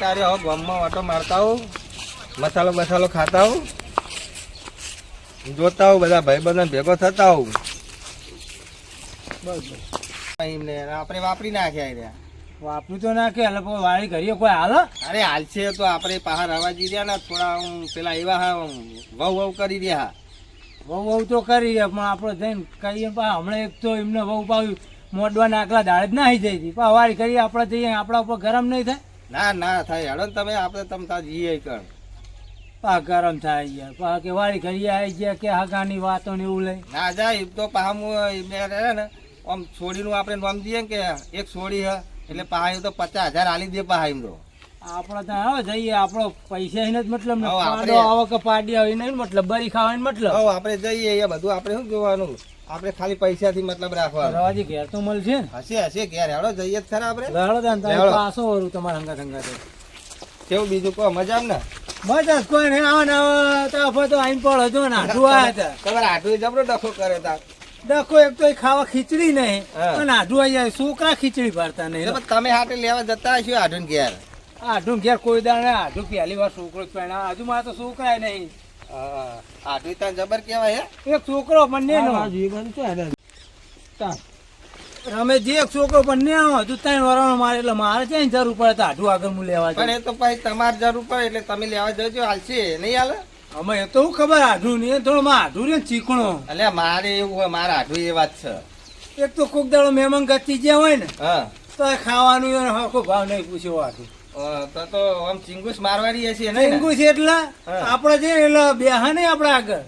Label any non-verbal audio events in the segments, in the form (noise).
કાર્ય હવે ગામમાં વાટો મારતા હોઉં મસાલો બસાલો ખાતા હોઉં જોતા હોઉં બધા ભાઈ બધા ભેગો થતા હોઉં બસ એમને આપણે વાપરી નાખ્યા રહ્યા વાપરું તો ના એટલે કોઈ વાળી કરીએ કોઈ હાલ? અરે હાલ છે તો આપણે પહાડ રવાજી રહ્યા ને થોડા હું પેલા એવા હા વહુ વહુ કરી રહ્યા. વહુ વહુ તો કરી પણ આપણે જઈને કહીએ પા હમણાં એક તો એમને વહુ પાવી મોડવા નાખલા દાળ જ નાખી જાય છે. પા વાળી કરીએ આપણે જઈએ આપણા ઉપર ગરમ નહીં થાય. ના ના થાય. હેડો ને તમે આપણે તમ તા જઈએ કણ. પા ગરમ થાય ગયા પા કે વાળી ઘરી આવી ગયા કે હગાની વાતો ને એવું લઈ. ના જાય તો એમને રહે ને. આમ છોડીનું આપણે નામ દઈએ કે એક છોડી હે. એટલે પાહા તો પચાસ હજાર આલી દે પાહા એમ તો. આપણે તો આવે જઈએ. આપણો પૈસા એને જ મતલબ હવે પાડો આવે કે પાડી આવી એને મતલબ. બરી ખાવાનો મતલબ. હવે આપણે જઈએ એ બધું આપણે શું જોવાનું? આપણે ખાલી પૈસા થી મતલબ રાખવાનું. રવાજી ઘેર તો મળશે ને. હશે હશે ઘેર. હેડો જઈએ જ ખરા આપણે. હેડો તાન તમે લેવડો. વરું તમારા હંગા હંગા કેવું બીજું કહો મજા ને? મજા કોઈ નહીં. આવે ને હવે તો આઈન પડો જો ને આઠું આવ્યા હતા. તમારે આઠું જબરો ડખો કરે તા. ડખો એક તો ખાવા ખીચડી નહીં. અને આઢું આવી છોકરા ખીચડી ભરતા નહીં. તમે હાટે લેવા જતા હશો આઢું ઘેર. આઢું ઘેર કોઈ દાણે. આઢું પહેલી વાર છોકરો જ પહેણા આજુ મારે તો છોકરા નહીં. હા, આઢું ત્યાં જબર કેવાય હે? એક છોકરો બંને નો. રમેશજી એક છોકરો બંને આવો હજુ ત્રણ વરાનો મારે એટલે મારે છે જરૂર પડે તો આઢું આગળ હું લેવા પણ એ તો પછી તમારે જરૂર પડે એટલે તમે લેવા જજો હાલશે. નહીં હાલે? અમે એ તો હું ખબર આઢું નહીં થોડો થોડું માં આઢું રે ને ચીકણો. એટલે મારે એવું હોય મારે આઢું એ વાત છે. એક તો કોક દાડો મહેમાન ગતિ જ્યાં હોય ને હા. તો એ ખાવાનું હરખો ભાવ નહીં પૂછ્યો આઢું તો તો આમ ચિંગુસ ને? એટલે. આપણે જે એટલે બેહા નહીં આપણે આગળ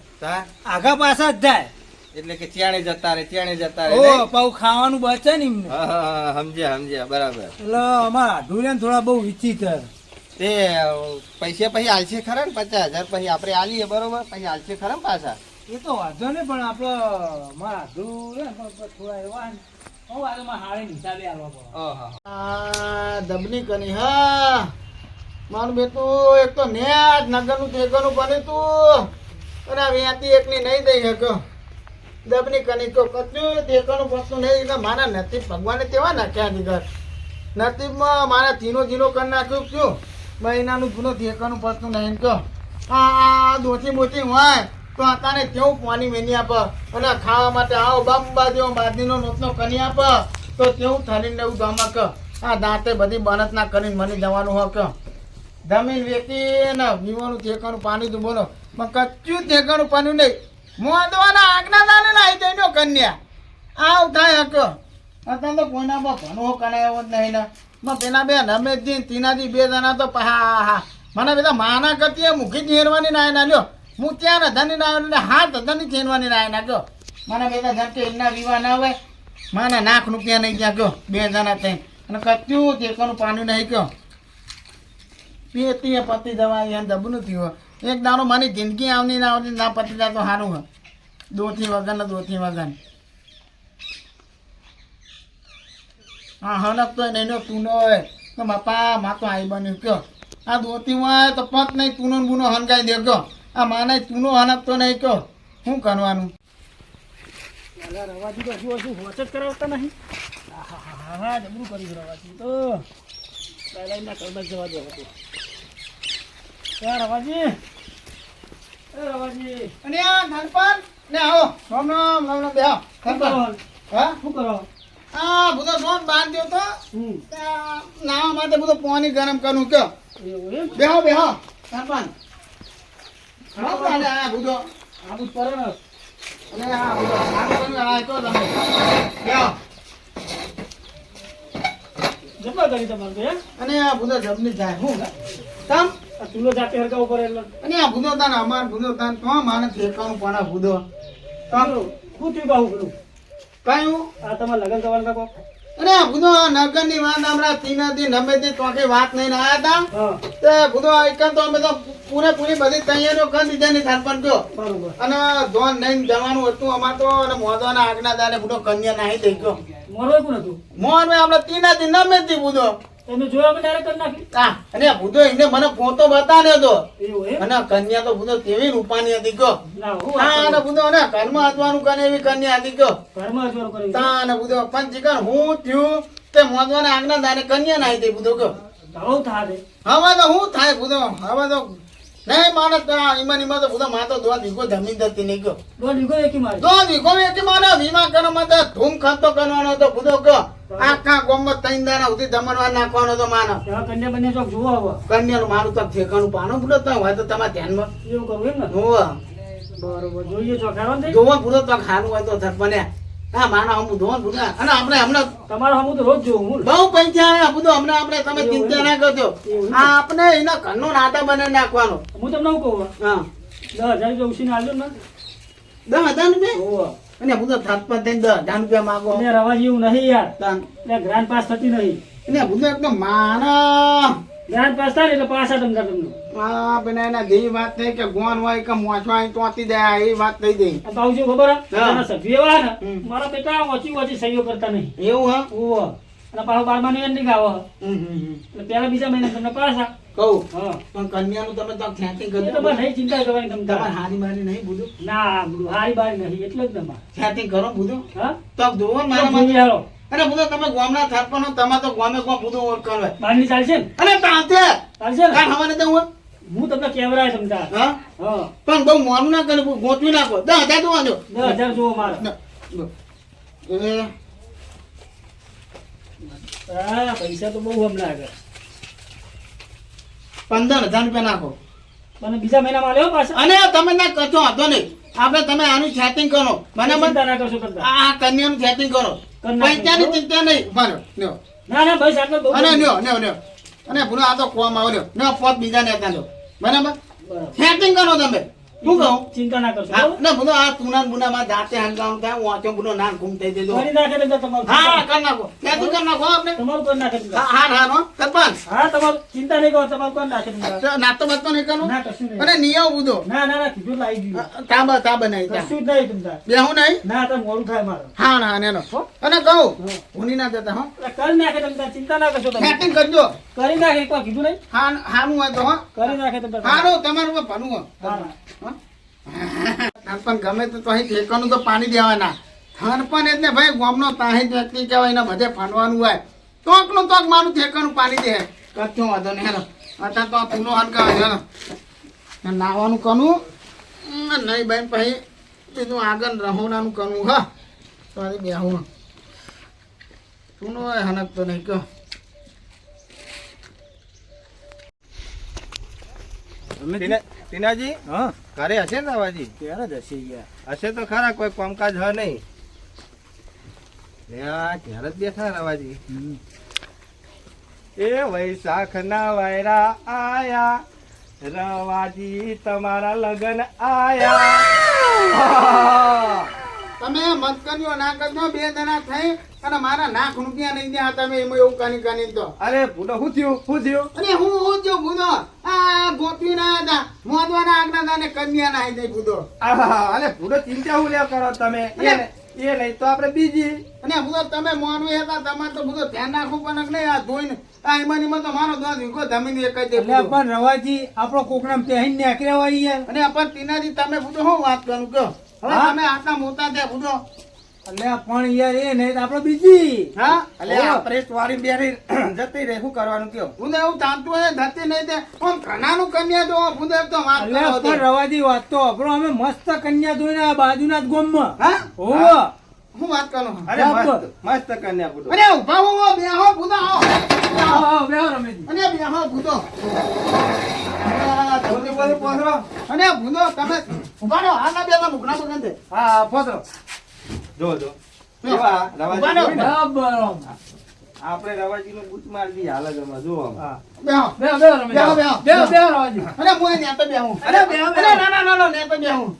આગા પાછા જ થાય એટલે કે ત્યાણે જતા રે ત્યાણે જતા રે ઓ નહીં? ખાવાનું બચે ને એમને. હા, હા, હા, સમજ્યા સમજ્યા બરાબર. એટલે અમારા આઢું થોડા બહુ વિચિત્ર. તે પૈસા પછી આલશે ખરા ને પચાસ હજાર પછી આપણે આલીએ બરોબર? પછી આલશે ખરા પાછા? એ તો વાંધો નહીં પણ આપણો મારા આઢું ને થોડા એવા દબની કરી હા. મારું બેટું એક તો નેટ નગરનું ટેકરનું બન્યું તું અને વ્યાતી એકની નહીં દઈ શકો. દબની કની તો કચ્યું ટેકરનું પસતું નહીં એટલે મારા નસીબ ભગવાને તેવા નાખ્યા દીકર નસીબમાં મારા ધીનો ધીનો કરી નાખ્યું શું મહિનાનું જૂનો ધેકાનું પસતું નહીં કહો. આ આ દોથી બોથી હોય તો અત્યારે કેવું પાણી મેની આપ? અને ખાવા માટે આવો બાંબા જેવો બાદીનો નોતનો કની આપ? તો કેવું થરીને એવું ગામમાં કે? આ દાંતે બધી બનત ના કરીને મને જવાનું હક જમીન વેચી ને વિવાનું ઠેકાનું પાણી તું બોલો. પણ કચ્ચું ઠેકાનું પાણી નહીં. મોદવાના આજ્ઞા દાને ના આવી જઈનો કન્યા. આવ થાય હક અત્યારે તો કોઈના પર ભણવો કણાયો જ નહીં ને. માં પેલા બે રમેશજી તીનાજી બે જણા તો હા હા. મને બધા માના કરતી મૂકી જ હેરવાની ના ના, લ્યો. હું ત્યાં ધની ના આવ્યો ને હાથ ધની ચેરવાની ના નાખ્યો. મને બધા જણ કે એમના વિવાહ ના હોય માના નાખનું ત્યાં નહીં ગયા ગયો, બે જણા થઈ અને કચ્યું ધેકાનું પાણી નહીં કયો પીતી પતિ જવા એને દબનું હોય. એક દાડો મારી જિંદગી આવની ના આવતી ના પતિ જાય તો સારું હોય. દોથી વગર ને દોથી વગર. હા હનક તો એનો તું હોય. તો બાપા મા તો આઈ બન્યું કયો આ દોતી હોય તો પત નહીં તુનો ને બુનો હનગાઈ દે કયો આ માને તુનો હનક તો નહીં કયો શું કરવાનું? રવાજી તો હજુ હજુ હોશ જ કરાવતા નહીં. હા હા જબરું કર્યું રવાજી. તો પહેલાંના કલમત જવા દે હતું. રવાજી? રવાજી. અને આ ધનપાન ને આવો. રામ રામ રામ રામ. બેહો ધનપાન હા? શું કરો? આ બધો સોન બાંધ્યો તો. હમ. ત્યાં નાવા માટે બધું પાણી ગરમ કરું કયો બેહો બેહો. પાડે આ બધો આ બધું કરે ને અને આ બધો આ બધું આ કહો તમે બેહો જબ્બર કરી તમારે તો અને આ બધો જબની જાય. હું તમ ચૂલો જાતે હરગાવ કરે એટલે. અને આ બધો તાન અમાર બધો તાન તો માને ઠેકાનું પણ આ બધો તમ શું થયું બાહુ પેલું કાયું આ તમારે લગ્ન કરવાના કહો અને આ નગરની વાત હમણાં થી નથી નમે દી તોકે વાત નહીં આવ્યા હતા તે. બુધો એક તો અમે તો પૂરેપૂરી બધી તૈયારીઓ કરી દીધી ની થારપણ જો. બરોબર. અને ધોન નહીં જવાનું હતું અમાર તો અને મોદવાના આજ્ઞા દાને બુધો કન્યા નાહી દઈ ગયો. મોરવાય પણ હતું? આપણે તીના દી નમે તી બધો તમે જોયા મેં કરી નાખી. હા અને આ એને મને ફોટો બતાવ્યો તો. અને કન્યા તો કેવી રૂપાની હતી ગયો ના હું અને ને કને એવી કન્યા હતી ગયો તા અને બધો પણ ચિકન હું થયું તે મોદવાના આજ્ઞા દાને કન્યા નાહી દઈ બધો ગયો હવે તો હું થાય બુધો હવે તો નહીં માણસ આ ઈમાન ઈમાન તો બધા માતો દોવા દીકો જમીન જતી નહીં ગયો. દો નીકો એકી મારી. દો દીકો એક મારે. વીમા કરો માટે ધૂમ ખાતો કરવાનો તો બુધો કયો આખા ગોમમાં ત્રણ દાણા સુધી જમણવા નાખવાનો તો માનો કન્યા બન્યા ચોક જોવો હવે કન્યાનું મારું તો ઠેકાણું પાનો ભૂલો તો હોય તો તમારા ધ્યાનમાં. એવું કરવું એમ ને? હોવા બરોબર જોઈએ છો ખરો ને જોવા બુધો તો ખાનું હોય તો સરપને હા માનો હમ ધોન બુધા અને આપણે હમણાં તમારો હમું તો રોજ જોઉં હું બહુ પૈસા આયા બધું હમણાં આપણે તમે ચિંતા ના કરજો. આ આપણે એના ઘરનો નાતા બને નાખવાનો. હું તમને શું કહું? હા. દસ હજાર રૂપિયા ઉછીને ને. દસ હજાર રૂપિયા? અને હું તો થાપમાં થઈને દસ હજાર રૂપિયા માગો. અને રવાજી નહીં યાર. ગ્રાન્ડ પાસ થતી નહીં. એને બધું એકદમ મારા ગ્રાન્ડ પાસ એટલે પાસ આ તમને. તમને આ એના જેવી વાત થઈ કે ગોન હોય કે મોછો અહીં ચોંટી જાય એ વાત થઈ ગઈ. આ ખબર હા. સભ્ય એવા ને મારા બેટા ઓછી ઓછી સહીઓ કરતા નહીં. એવું હા? અને પાછો. એટલે પહેલા બીજા મહિને તમને પાછા. કહું? હા. પણ કન્યાનું તમે તો ખેંચી એ તો કરજો નહીં ચિંતા કરવાની તમે તમારે. હારી મારી નહીં બુધું? ના બધું હારી બારી નહીં એટલે જ તમારે. ખેંચી કરો બધું? હા? તો જોવો મારા અરે બધું તમે ગામના થાપનો તમારે તો ગામે ગામ બધું ઓળખાણ હોય. માની ચાલશે અને તાંતે ચાલશે કાંઈ હવાને તો હું હું તમને કેમેરા સમજા હા? હા. પણ બહુ મોન ના કરે ગોઠવી નાખો. દસ હજાર દો. આજો હજાર જો મારે. એ હા પૈસા તો બહુ હમણાં આગળ પંદર હજાર રૂપિયા નાખો. મને બીજા મહિનામાં લેવો પાછા? અને તમે ના કરશો વાંધો નહીં. આપણે તમે આનું સેટિંગ કરો. મને આ કન્યાનું સેટિંગ કરો. પૈસાની ચિંતા નહીં. મારો લ્યો. ના ના બસ આટલો બહુ અને લ્યો લ્યો લ્યો. અને ભૂલો આ તો કોમ આવો લ્યો. લ્યો પોત બીજા ને લો બરાબર? બરાબર. સેટિંગ કરો તમે. શું કહું? ચિંતા ના કરશો હા? ના ભૂલો આ તુના બુનામાં જાતે હંગામ થાય વાંચો ભૂલો નાન ઘૂમ થઈ દેજો કરી નાખે તો તમારું હા કરી નાખો. સેટિંગ કરી નાખો આપણે તમારું કરી નાખે. હા હા હા હો, સરપંચ. હા તમારું ચિંતા નહીં કરો તમારું કરી નાખે તાર. નાસ્તો બાસ્તો નહીં કરવું ના કશું નહીં. અને નિયમ બધો. ના ના ના કીધું એટલે આવી ગયું. તાબા તાબા નહીં ત્યાં કશું જ નહીં તમે તાર. બેહું નહીં? ના તો મોડું થાય મારે. હા હા નેનો. અને કહું ભૂલી ના જતા હો. કરી નાખે તમે તાર. ચિંતા ના કરશો તમે. સેટિંગ કરજો કરી નાખે એકવાર કીધું નહીં? હા હાનું હોય તો હો. કરી નાખે તમે તાર. હારું તમારું ભણવું હો. પણ ગમે તો અહીં ઠેકાનું તો પાણી દેવાના. થનપણ એટલે ભાઈ ગામનો તાહી વ્યક્તિ કહેવાય, એને બધે ફાંડવાનું હોય. તોકનું તોક મારું ઠેકાનું પાણી દે. કચ્છું વાંધો નહીં, હેલો. અત્યારે તો આ પૂલો હનકાવે હેલો. નાવાનું કનું? નહીં બેન, પછી બીજું આગળ રહોનાનું કનું, હા. તારી બેહું. તું હનક તો નહીં, કહો. ટીના- ટીનાજી હા. ઘરે હશે ને રવાજી ક્યારે જ હશે યાર. હશે તો ખરા કોઈ કામકાજ હ નહીં. ઘેર જ બેઠા રવાજી એ વૈશાખ ના વાયરા આયા. રવાજી તમારા લગન આયા. તમે મત કર્યો ના કરજો બે જણા થઈ અને મારા નાક રૂપિયા નહીં ત્યાં તમે એમાં એવું કાની કાની તો. અરે ભૂલો શું થયું? શું થયું? અને હું હું જો ભૂલો આ ગોપી ના હતા. મોદવાના આગના દાને કન્યા ના આવી આહા, અરે ભૂલો ચિંતા હું લ્યા કરો તમે? એ નહીં- તો આપણે બીજી. અને ભૂલો તમે મોનવી હતા તમારે તો ભૂલો ધ્યાન રાખવું પણ નહીં આ ધોઈને આ એમાં તો મારો દોત વિકો જમીન એક જ પણ રવાજી આપણો કોકનામ પહેરીને નાખ્યા હોય અને પણ તેનાથી તમે ભૂલો શું વાત કરું કહો? હવે તમે આટલા મોટા થયા ભૂદો એટલે પણ યાર એ નહીં આપણે બીજી. હા? એટલે આપણે વાળી બેરી (clears throat) જતી રહે. શું કરવાનું કયો? ભૂદો એવું ચાલતું હોય ધરતી નહીં તે. આમ ઘણાનું કન્યા જો ભૂદો તો વાત કરો પણ રવાજી વાત તો આપણો. અમે મસ્ત કન્યા જોઈને આ બાજુના જ ગોમમાં. હા? ઓહો. હું. વાત કરું? અરે મસ્ત. મસ્ત કન્યા ભૂલો અરે ઊભા હો બે હો ભૂદો આવો. આવો, બેહો રમેશજી. અને બે હો પહોંચો. અને ભૂદો તમે ઊભા રહો. હાલના બે મુકના બગન દે હા પહોંચો જો જો. આપણે રવાજી નું. બૂટ મારી દઈએ હાલ જ બેહું.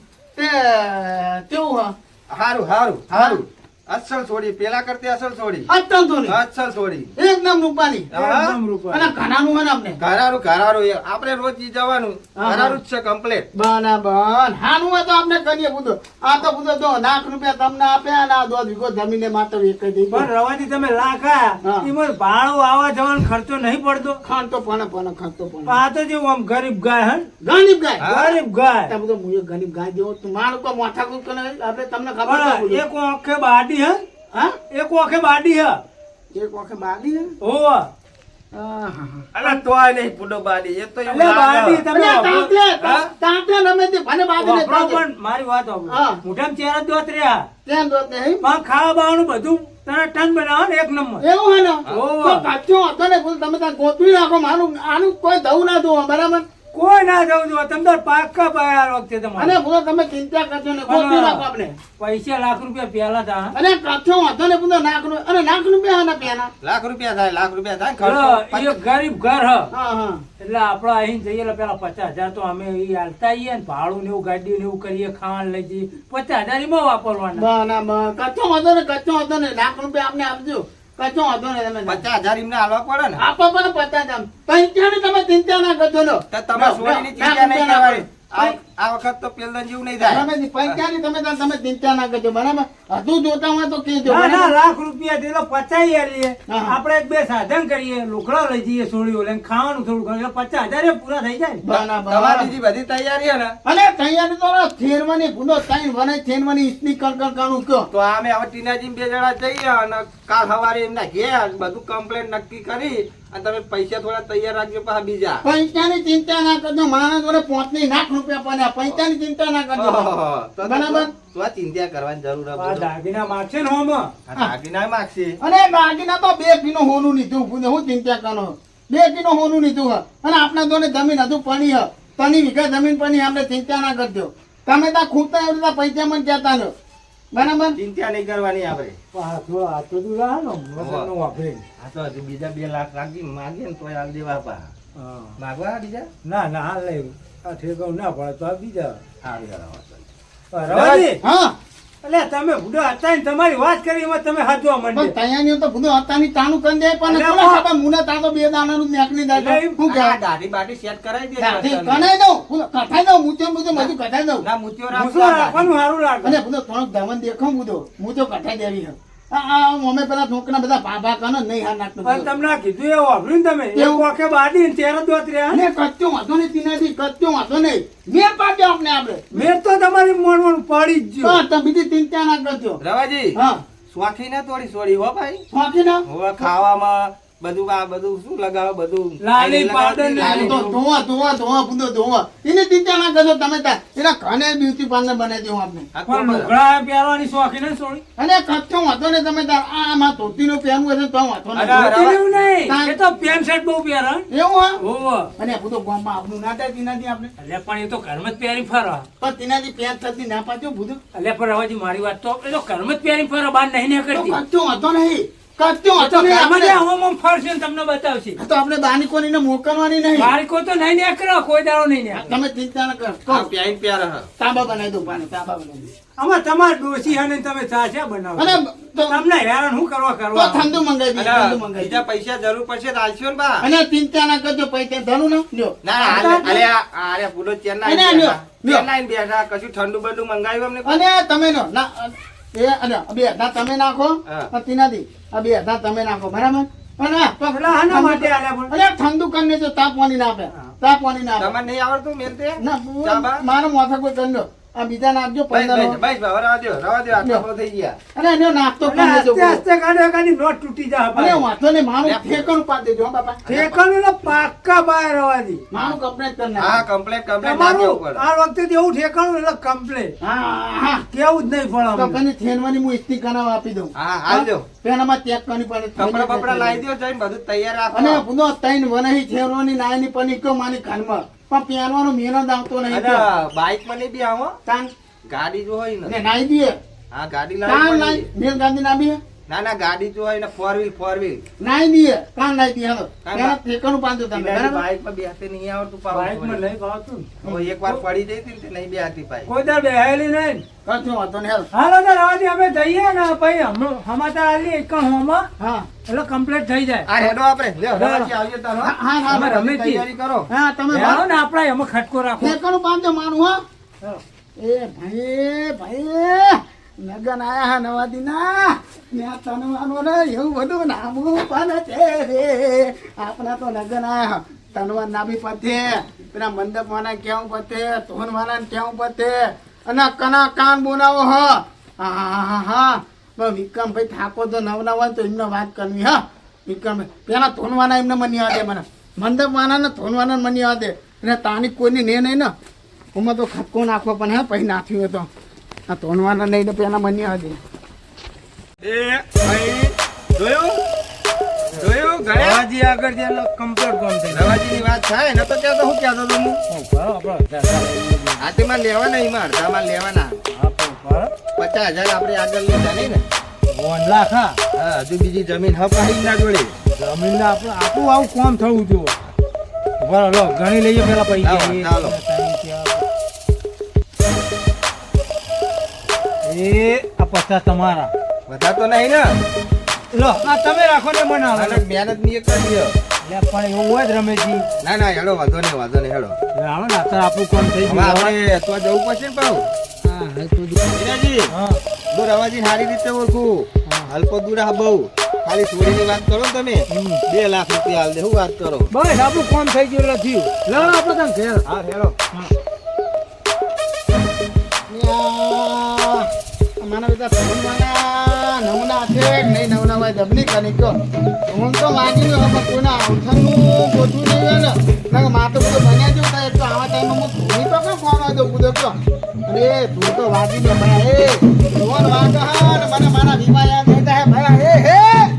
કેવું હારું હારું હારું. અસલ છોડી. પેલા કરતી અસલ છોડી. અસલ તો અસલ છોડી. એકદમ રૂપાલી. એકદમ રૂપાલી. અને ઘણાનું હોય ને આપણે ઘરારું ઘરારું. આપણે રોજ ઈ જવાનું. હા, હા. ઘરારું જ છે કમ્પ્લેટ બરાબર. હાનું હોય તો આપણે કરીએ બુધો આ તો બુધો તો લાખ રૂપિયા તમને આપ્યા અને આ દોઢ વીઘો જમીને માત્ર એક જ દઈ પણ રવાજી તમે લાખ હા. એમાં ભાડું આવવા જવાનો ખર્ચો નહીં પડતો. ખાન તો પણ પણ ખાતો પણ. આ તો જેવું આમ ગરીબ ગાય હે ગરીબ ગાય? ગરીબ ગાય. તમે તો મુએ ગરીબ ગાય જેવો તું મારું તો માથા કુદ કરે આપણે તમને ખબર. એક આંખે બાડી હે? હા? એક આંખે બાડી હે? એક વખત બાગી હે? ઓવા અલા તોય નહીં પુડો બાડી એ તો એવું બાડી તમે તે પણ મારી વાત. હા. મોઢામાં ચહેરા દોત રહ્યા. તેમ દોત નહીં? પણ ખાવા બાવાનું બધું તને ટન બનાવો ને એક નંબર. એવું હે ને? તો કાચો હતો ને તમે ત્યાં ગોતવી નાખો મારું આનું કોઈ દઉં ના દઉં બરાબર? કોઈ ના જવું જોઈએ. તમને પાક્કા પાયા વખતે અને બોલો તમે ચિંતા કરજો ને કોઈ નાખો આપણે પૈસા લાખ રૂપિયા પેલા તા. અને કાચો વાંધો ને બોલો નાકનું અને નાક રૂપિયા આના હા લાખ રૂપિયા થાય લાખ રૂપિયા થાય ખર્ચો. એ ગરીબ ઘર હ. હા હા. એટલે આપડે અહીં જઈએ એટલે પેલા પચાસ હજાર તો અમે એ હાલતા આવીએ ને ભાડું ને એવું ગાડી ને એવું કરીએ ખાવાનું લઈ જઈએ. પચાસ હજાર એમાં વાપરવાના. બા વાંધો હતો ને કચ્છો હતો ને લાખ રૂપિયા આપને આપજો. કચ્ચો વાંધો નહીં તમે. પચાસ હજાર એમને હાલવા પડે ને. આપો પણ પચાસ પૈસાની તમે ચિંતા ના કરજો લો. તો તમે સોળીની ચિંતા નહીં કરવાની. આ વખત તો પેલદન જેવું નહીં થાય. બરાબર તમે તમે ચિંતા ના કરજો બરાબર? હજુ જોતા તો કહેજો. ના ના લાખ રૂપિયા દે તો પચાઈ આલીએ આપણે એક બે સાધન કરીએ લુગડા લઈ જઈએ સોળીઓ લઈને ખાવાનું થોડું ઘણું પચાસ હજાર પૂરા થઈ જાય તમારી બધી તૈયારી હે અને તૈયારી તો થેરવાની ભૂંડો તાઈન વને થેરવાની કર કરું કયો તો અમે હવે ટીનાજી બે જણા જઈએ અને કાલ સવારે એમના ઘેર બધું કમ્પ્લેન નક્કી કરી અને તમે પૈસા થોડા તૈયાર રાખજો પાછા બીજા. પૈસાની ચિંતા ના કરજો માણસ જોડે પાંચની લાખ રૂપિયા પડ્યા પૈસાની ચિંતા ના કરજો. બરાબર. તો ચિંતા કરવાની જરૂર આ દાગીના માગશે ને હોમાં આ દાગીના માગશે. અને બાકીના તો બે કિલો હોનું લીધું પૂછે હું ચિંતા કરો બે કિલો હોનું લીધું હ. અને આપણા દોને જમીન હજુ પડી હ. તની વીઘા જમીન પણ આપણે ચિંતા ના કરજો. તમે ત્યાં ખૂટતા એવું રીતે પૈસા મને કહેતા લો બરાબર? ચિંતા નહીં કરવાની આપણે. પણ આ તો તું ને, વાપરે. આ તો હજુ બીજા બે લાખ રાખી માગીએ ને તોય આલ દેવા પા માગવા બીજા? ના ના હાલ નહીં આ ઠેકાણું ના પડે તો આ બીજા. ચાલો રવાજી હા. એટલે તમે બુડો હતા ને તમારી વાત કરી એમાં તમે હાથવા પણ તૈયારીઓ તો બધું હતાની તાનું કરી દે પણ અરે થોડા મુના તા બે દાઢી બાટી સેટ કરાઈ દે કણાઈ દઉં કઠાઈ દઉં મૂચો મૂચો બધું કઠાઈ દઉં. ના મૂત્યો રાખવાનું સારું લાગે. અને બધો થોડોક ધમન દેખો બધો હું કઠાઈ દેવી અમે પેલા ઢોકના બધા ભાભા કનો નહીં હાર નાખતો પણ તમને કીધું એવું ને તમે? એવું. વાંકે બાડી ને તેર દોત રહ્યા. અને કચ્ચો વાંધો નહીં તીનાથી કચ્ચો વાંધો નહીં. મેં પાડ્યો આપણે આપણે. મેં તો તમારી મોનવાનું પડી જ ગયો. હા, તમે બીજી ચિંતા ના કરજો. રવાજી હા. શોખી ને થોડી સોડી હો ભાઈ. શોખી ના હવે ખાવામાં બધું આ બધું શું લગાવો બધું લાલી પાવડર લાલી તો ધોવા ધોવા ધોવા બધો ધોવા. એને ચિંતા ના કરજો તમે તા. એના કને બ્યુટી પાર્લર બનાવી દઉં આપને. પણ. લુગડા પહેરવાની શોખી ને છોડી અને કચ્છો વાંધો ને તમે તાર આ આમાં ધોતીનો પહેરવું હશે તો વાંધો અરે, નહીં. નહીં એ તો પેન્ટ શર્ટ બહુ પહેરે. એવું હા? ઓહો. અને બધો ગામમાં આપનું ના થાય તેનાથી આપણે. એટલે પણ એ તો કર્મ જ પહેરી ફરો. પણ તેનાથી પેન્ટ થતી ના પાછો બધું. એટલે પણ રવાજી મારી વાત તો એ તો કર્મ જ પહેરી ફરો બહાર નહીં નીકળતી. કચ્છો વાંધો નહીં. આપણે ફરશે તમને બતાવશે. તો આપણે બાની કોઈને મોકલવાની નહીં. બાળકો તો નહીં નીકળો કોઈ દાડો નહીં નીકળે. તમે ચિંતા ના કરો. આ પ્યાઈ પ્યારા હ. તાંબા બનાવી દઉં પાણી તાંબા બનાવી દઉં. આમાં તમારે ડોસી અને તમે ચા બનાવો. અને તમને હેરાન શું કરવા તો કરવા ઠંડુ મંગાવી દઈએ ઠંડુ મંગાવી બીજા પૈસા જરૂર પડશે તો આલશો ને બા. અને ચિંતા ના કરજો પૈસા ને લ્યો. ના અરે ચેન્નાઈ. ચેન્નાઈ બેઠા કશું ઠંડુ બંડુ મંગાવ્યું અમને અને તમે નો ના એ અને બે હજાર તમે નાખો હા. અને તેનાથી. આ બે હજાર તમે નાખો બરાબર? પણ ઠંડુ કરીને જો તાપવાની ના આપે તાપવાની ના આપે. નહીં આવડતું? મારો માથા કોઈ દો આ બીજા નાખજો પંદર બસ, બસ, બસ, રવા દ્યો, રવા દ્યો, આટલા થઈ ગયા. અને એનો નાખતો એટલે આસ્તે આસ્તે કાઢે કાઢી નોટ તૂટી જાય અને વાંધો ને મારું ઠેકાણું પાડી દેજો બાપા. ઠેકાણું ને પાક્કા બહાર રવાજી મારું કમ્પ્લેટ કરી હા કમ્પ્લેટ કમ્પ્લેટ ના પડે. આ વખતે તો એવું ઠેકાણું એટલે કમ્પ્લેટ હા હા કેવું જ નહીં તો પણ અમને. પેલી થેનવાની હું ઇસ્તી કરાવ આપી દઉં. હા હાલજો. પેનામાં ચેક કરવાની પડે કપડા બપડા લાવી દ્યો જઈને બધું તૈયાર અને રાખો પુનો તૈન વનહી થેરવાની નાયની પની કયો માની કાનમાં પણ પહેરવાનો મેનો જ આવતો નહીં બાઈકમાં નહીં બી આવો? તાન ગાડી જો હોય ને નાઈ દે. હા ગાડી લાવી મેલ ગાડી ના બી ના ના ગાડી જો હોય ને ફોર વ્હીલ ફોર વ્હીલ નાઈ દઈએ કાન નાઈ દઈએ હાલો. કાન પેલા ના- ઠેકાણું બાંધો તમે બરાબર? બાઈકમાં બેસતે નહીં આવડતું પાછું. બાઇકમાં નહીં ભાવતું. ને. હવે એક વાર પડી જઈ હતી ને નહીં બેહતી પાઈ કોઈ દાડ બેહેલી નહીં. કશો વાતો નહીં હાલો. હાલો તો રવાજી અમે જઈએ ને ભાઈ સમાચાર આલી એક હોમાં. હા. એટલે કમ્પ્લીટ થઈ જાય. આ હેડો આપણે. લ્યો, રવાજી આવજો તારો, હા હા? અમે રમે. તૈયારી કરો. હા તમે હેલો ને આપણે એમાં ખટકો રાખો. ઠેકાણું પાંજો મારું હા. હા. એ ભાઈ ભાઈ. લગન આયા હા નવા દિના ત્યાં તનવાનો ને એવું બધું નામું પણ છે આપણા તો લગન આયા તનવા ના બી પતે પેલા મંડપ વાળા કેવું પતે તોન વાળા કેવું પતે અને કના કાન બોલાવો હ. હા હા હા હા વિક્રમભાઈ ઠાકોર તો નવ નવા તો એમને વાત કરવી, હા. વિક્રમ પેલા ધોનવાના એમને મની આવે મને. મંડપવાના ને ધોનવાના મની આવે અને તાની કોઈની ને નહીં ને. હું તો ખપકો નાખવો પણ હા, પછી નાખ્યું હોય તો. આ તોનવાના નહીં ને પેલા મની આવે એ ભાઈ જોયો? જોયો ગણ્યા રવાજી આગળ જે કમ્પ્લીટ કામ થઈ રવાજીની વાત થાય ને તો ત્યાં તો હું કહેતો તો હું? આ તેમાં લેવાના એમાં અડધામાં લેવાના. પચાસ હજાર આપણે આગળ લીધા નહીં ને? લાખ હા. હજુ બીજી જમીન હપ આવી ના જોડે જમીન આપણે આપણું આવું કોમ થવું જોઈએ. બરાબર ઘણી ગણી લઈએ પેલા પૈસા. એ આ પચાસ તમારા. બધા તો નહીં ને? લો આ તમે રાખો ને મને અને મહેનતની એક કરી દો. લે પણ એવું હોય જ રમેશજી ના ના હેડો વાંધો નહીં વાંધો નહીં હેડો. આવે ને અત્યારે આપણું કોણ થઈ ગયું. આપણે તો જવું પડશે ને પાછું? હા હા તો હીરાજી હા. દૂર અવાજી સારી રીતે ઓળખું. હલકો દુરા બહુ. ખાલી થોડીની વાત કરો તમે. બે લાખ રૂપિયા હાલ દે શું વાત કરો? બસ આપણું કોણ થઈ ગયું એટલે થયું. લો આપણે હા ઘેર. હા હેડો. મારા બધા ધોનવાના નમૂના છે, નહીં નમૂના હોય દબની કરી ગયો હું તો માગી લ્યો હવે કોઈના આવથાનું ગોઠવું નહીં હોય ને. મારે તો બધું બન્યા જેવું થાય, એટલે આવા ટાઈમમાં હું ધોની તો કેમ ફોન આવ્યો કુદો કયો અરે, તું તો વાગી ગયો ભાઈ યાદ રહેતા હે ભાઈ હે હે.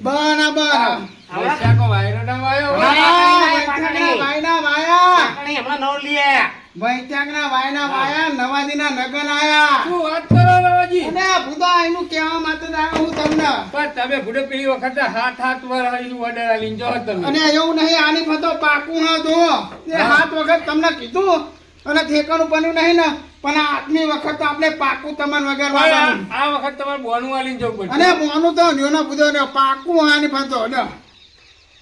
બરાબર વાયરો ના વાયો? હોય. વૈચાકના વાયના વાયા. વૈચાકના વાયના વાયા નવાદીના નગન આયા. શું વાત કરો રવાજી? અને ભૂદા એનું કહેવા માટે હું તમને. પણ તમે ભૂડે પેલી વખતે હાથ હાથ વાર એનું order આલીને તમે. અને એવું નહીં આની ફતો પાકું હા જો એ હાથ વખત તમને કીધું. અને ઠેકાણું બન્યું નહીં ને પણ આટલી વખત તો આપણે પાકું તમારે વગર આ વખત તમારે બોનું આલીને જવું પડશે. અને બોનું તો ન્યોનો બુધો ને પાકું આની ફાંતો ને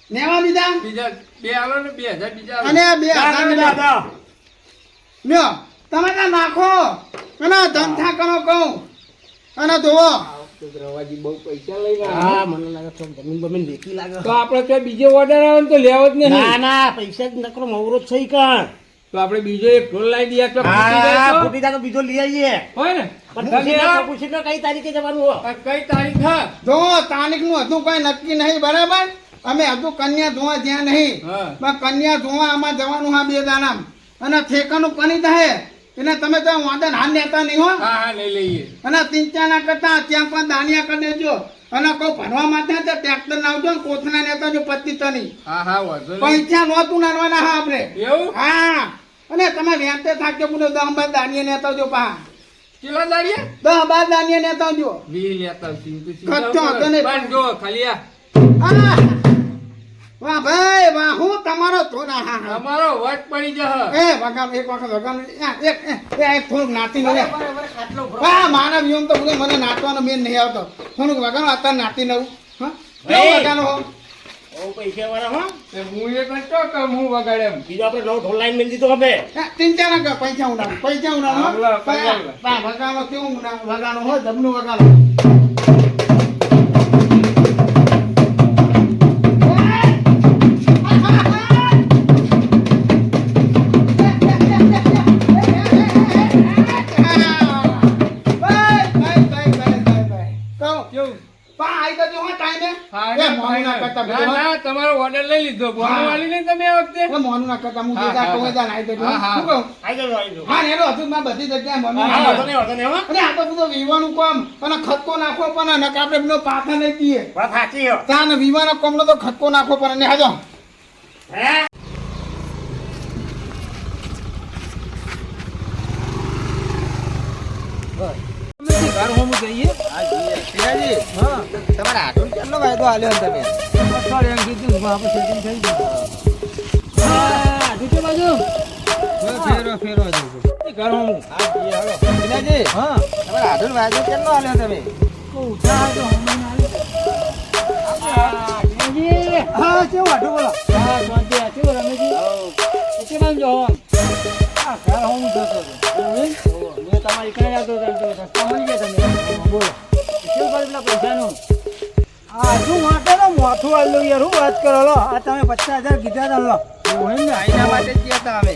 નેવા બીજા બીજા બે આલો ને બે હજાર બીજા અને બે હજાર દાદા લ્યો. તમે તો નાખો. અને ધંધા કરો કહું. અને જોવો હા મને લાગે તો જમીન બમીન લાગે. તો આપણે તો બીજો ઓર્ડર આવે ને તો લેવો જ નહીં. ના ના પૈસા જ નકરો મવરો જ છે ઈ કાં તો આપણે બીજો એક ઢોલ લાવી દઈએ તો ફૂટી જાય તો? બીજો લઈ આવીએ. હોય ને? પણ તમે પૂછી આ- લો, કઈ તારીખે જવાનું હો કઈ તારીખ? હા. જો તારીખનું હજુ કઈ નક્કી નહીં બરાબર? અમે હજુ કન્યા જોવા જ્યાં નહીં. પણ કન્યા જોવા આમાં જવાનું હા બે દાનામ અને ઠેકાનું કની થાય એટલે તમે તો વાદન હાલ લેતા નહીં હો. હા હા લઈ લઈએ. અને તીન ના કરતા ત્યાં પણ દાનિયા કરી દેજો. અને કોઈ ભરવા માટે તો ટ્રેક્ટર લાવજો ને કોથના નેતા જો પચીસ ટની હા હા. પૈસા નહોતું નાનવાના હા આપણે. એવું? હા. અને તમે વેચતે થાક્યો મને દહ બાર દાનિયા નેતા જો પા કેટલા દાડિયા દહ બાર દાનિયા નેતા જો વી નેતા. તો ન હતો નહીં. પણ જો ખાલી આ વાહ ભાઈ વાહ હું તમારો થોડા હા હા. તમારો વટ પડી જહ એ વગાડ એક વખત વગાડ. એક એક એ એક થોડુંક નાતી નવું વાહ માનવ યોમ તો મને નાચવાનો મેન નહીં આવતો. થોડુંક વગાડો અત્યારે નાતી નવું. હા? કેવું વગાડો હો? બહુ પૈસા વાળા હો. હું એક જ તો કે હું વગાડે એમ. બીજો આપણે નવો ઢોલ લાઈન મેળ દીધો હવે હે, તીન ચાર પૈસા ઉડાડો પૈસા ઉડાડો વગાડો કેવું વગાડો હો જબનું વગાડો. લઈ લીધો. બોલવા વાળી ને તમે આ વખતે? એ મોનું ના કરતા હું દેતા કહું જા આઈ તો. હા, હા. શું કહું? આવી જાઓ હા એનો હતું માં બધી જગ્યાએ મોનું હા ના વાંધો કરતા. નહીં વાંધો અને આ તો બધું વિવાનું કામ. અને ખતકો નાખો પણ નક આપણે બધો પાથા નહીં દઈએ વાત સાચી હો. ત્યાં વિવાનો કામનો તો ખતકો નાખવો પડે ને હાજો હે? ઘર હોમું જઈએ? હા જીએ. ટીનાજી, હા તમારા હાથો કેટલો વાયદો આલ્યો તમે? અઠવાડિયે એમ કીધું પણ આપણે સેટિંગ થઈ ગયું. હા દીકરી બાજુ? ફેરો ઘર હા હા. તમારા હાથો વાયદો કેટલો આલ્યો તમે? તો ઉઠા તો હોમું ના આવી હા કેવું વાટું બોલો? હા શાંતિ આ કેવું રમેશજી. એટલે જો હા ઘર હોમું જતો હતો મેં તમારી કઈ આવતો હતો રસ્તા મળી ગયા તમે. બોલો. મોથું આલ્યું યાર હું વાત કરો લો. આ તમે પચાસ હજાર કીધા તમને લો. આઈના માટે ગયા હતા અમે.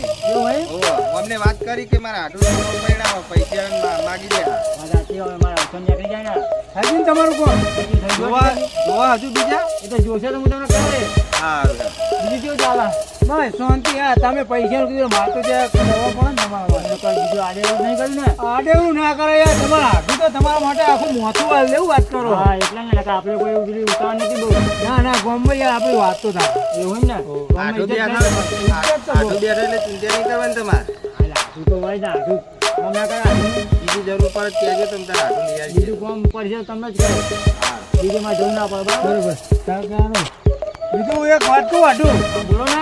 અમને વાત કરી કે મારા હાથો પરિણામ પૈસા માગી હાજી તમારું કોણ? ગયું જોવા જોવા હજુ બીજા? એ તો જોશે તો હું તમને કહે. બીજું કેવું ચાલે? બસ શાંતિ હા તમે પૈસા કીધું મારે તો ત્યાં કરવા પડે ને તમારા. બીજું આડે એવું નહીં કર્યું ને? આડેવું ના કરે યાર તમારા હાથું તો તમારા માટે આખું મોથું હાલ લેવું વાત કરો. હા એટલે ને આપણે કોઈ એવું બીજું ઉતાવળ નથી બહુ. ના ના ગોમ્બે યાર આપણી વાત તો થાય. એવું ને? હાથો બેઠા એટલે ચિંતા નહીં કરવાની તમારે. તો હોય ને હાથું કોમ ના બીજી જરૂર પડે તો કહેજો તમે તારા લઈ બીજું કોમ પડશે તમને જ કરો બીજું માં જવું ના પડે બરોબર? બીજું એક વાત કહું વાટું બોલો ને.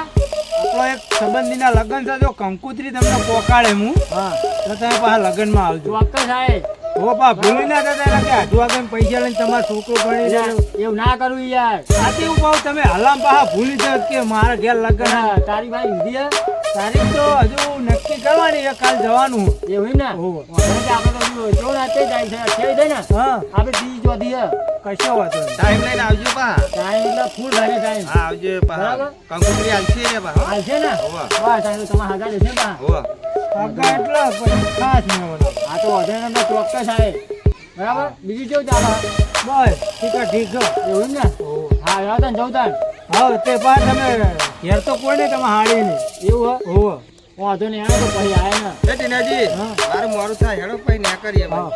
આપણો એક સંબંધીના લગ્ન છે જો કંકુત્રી તમને પોકાળે હું. હા. તો તમે પાછા લગ્નમાં આવજો. ચોક્કસ આવે હો પા ભૂલી ના જતા એના કે હાથું આગળ પૈસા લઈને તમારો છોકરો ભણી જાય એવું ના કરવું યાર. સાચી હું કહું તમે હલામ પાહા ભૂલી જાવ કે મારા ઘેર લગ્ન તારી ભાઈ હિન્દી તારીખ તો હજુ નક્કી કરવાની છે કાલ જવાનું. એવું ને? આપણે તો જો રાતે જાય છે અઠ્યાવીસ છે ને? હા. આપણે દી જો દીએ કશો વાંધો ટાઈમ લઈને આવજો પા ટાઈમ એટલે ફૂલ થાય ટાઈમ હા આવજો પા કંકુતરી હાલશે રે પા હાલ ને? હોવા. બસ ટાઈમ તમારા હાજર છે પા હોવા. હગા એટલે ખાસ મેં આ તો વધે ને ચોક્કસ આવે બરાબર? બીજું કેવું ચાલે? બસ ઠીક છે, ઠીક છે. એવું ને હા એવા તને જવું તાન હા તે પાર તમે ઘેર તો કોઈ નહીં તમે હાડી નહીં એવું હો? વાંધો નહીં આવે તો પછી આવે ને. એ ટીનાજી. મારું મોડું થાય હેડો પછી ના કરીએ હા.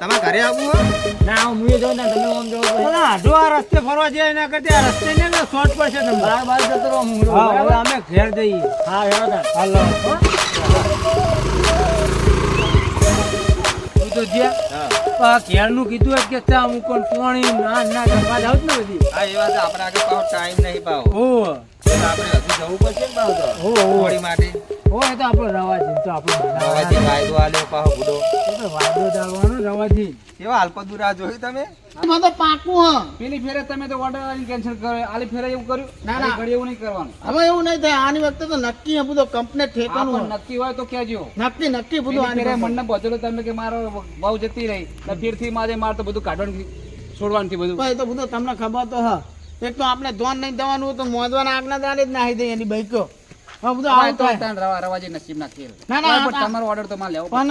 તમારે ઘરે આવું હો? ના હું મુએ જોઉં ને તમે આમ જવું પડે આઢો આ રસ્તે ફરવા જાય એના કરતા આ રસ્તે ને શોર્ટ પડશે તમે બાર બાર જતો રહો હું હવે અમે ઘેર જઈએ. હા હેડો તાન હાલો. તું જ્યાં. હા. ઘેરનું કીધું કે ચા મૂકો ને પોણી ના ના જમવા જાવ ને બધી. હા એ વાત આપણે આગળ ટાઈમ નહીં પાવો ઓ આપણે હજુ જવું પડશે ને પાછો તો હો, હો. હોળી માટે. ઓ એ તો આપણો રવાજી તો આપણો રવાજી કાયદો આલ્યો પાછો બુડો. એ તો વાંધો ચાલવાનો રવાજી. કેવા અલ્પદુરા જોયું તમે? એમાં તો પાકું હ. પેલી ફેરે તમે તો ઓર્ડર કેન્સલ કર્યો. આલી ફેરે એવું કર્યું? ના, ના. ઘડી એવું નહીં કરવાનું. હવે એવું નહીં થાય. આની વખતે તો નક્કી હે બધું ઠેકાનું નક્કી હોય તો કહેજો. નક્કી નક્કી બધું આની ફેરે મને મનને તમે કે મારો બહુ જતી રહી. ફેરથી મારે મારે તો બધું કાઢવાનું છોડવાનું થી બધું તો બધું તમને ખબર તો હા. એક તો આપણે ધોન નહીં દેવાનું તો મોદવાના આગના દાને જ નાહી દઈએ એની બાઈકો. હવે બધું આવું થાય. તાન રવા રવાજી નસીબ ના ખેલ. ના, ના, પણ તમારો ઓર્ડર તો મારે લેવો. પણ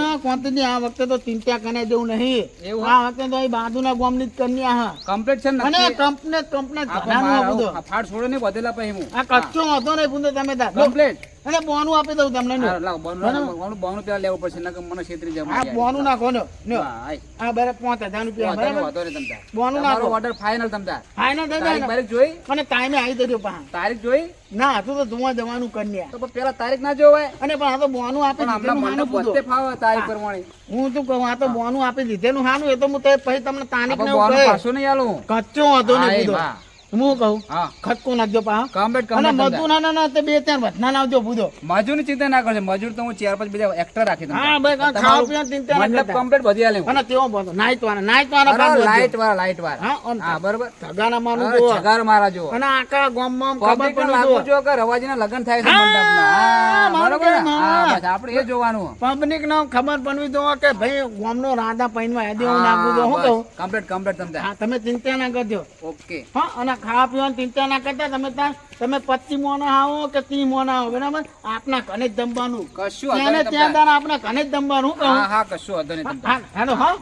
આ વખતે તો ચિંતા કરે જેવું નહીં. એવું આ વખતે તો અહીં બાજુના ગામની જ કન્યા હા. કમ્પ્લીટ છે ને અને કંપને કંપને આ આ બધું. ફાડ છોડો પછી હું. આ કચ્ચો હતો નહીં પૂછો તમે. કમ્પ્લીટ અને બોનું આપી દઉં તમને. બોનું- પેલા લેવું પડશે નકર મને છેતરી જાય બોનું નાખો. લ્યો. હા, આ બરાબર પાંચ હજાર રૂપિયા બરાબર. બોનું નાખો. Order final તમતાર. ફાઇનલ તારીખ જોઈ? અને ટાઈમે આવી દેજો પા તારીખ જોઈ? ના હતું તો ધુઆ જવાનું કન્યા. તો પેલા તારીખ ના જોવાય અને પણ આ તો બોનું આપી દીધેલું મને પૂછો. ફાવે તારીખ પ્રમાણે. હું શું કહું આ તો બોનું આપી દીધેલું હાનું એ તો હું તે પછી તમને તારીખ ને પાછું નહીં આલું. કચ્ચો હતો ને કીધું હા. કહું? હા. ખટકો નાખજો પા કમ્પ્લીટ અને મજૂર ના ના તે બે ત્રણ વધના લાવજો બુધો. મજૂરની ચિંતા ના કરજો મજૂર તો હું ચાર પાંચ બીજા એક્સ્ટ્રા રાખી દઉં. હા ભાઈ ખાવા પીવા ચિંતા ના કમ્પ્લીટ બધી આલે અને તેવો બધો નાઈટ વાળા નાઈટ વાળા લાઈટ વાળા લાઈટ વાળા. હા બરોબર. સગાના માનું હા, જુઓ. મારા જો અને આખા ગામમાં ખબર પણ લાગુ જો કે રવાજીના લગ્ન થાય છે બરોબર હા. આપણે એ જોવાનું. પબ્લિક ને ખબર પડવી જો કે ભાઈ ગામનો રાધા પૈનમાં નાખું કહું? કમ્પ્લીટ કમ્પ્લીટ હા તમે ચિંતા ના કરજો. ઓકે હા અને ખાવા પીવાની ચિંતા ના કરતા. તમે ત્યાં તમે પચી મોના આવો કે ત્રીસ મોના આવો બરાબર? આપના ઘને જ જમવાનું કશું ત્યાં ત્યાં તમતાર. ઘને જ જમવાનું કહું. હા હા કશું વાંધો નહીં હા હેલો હા?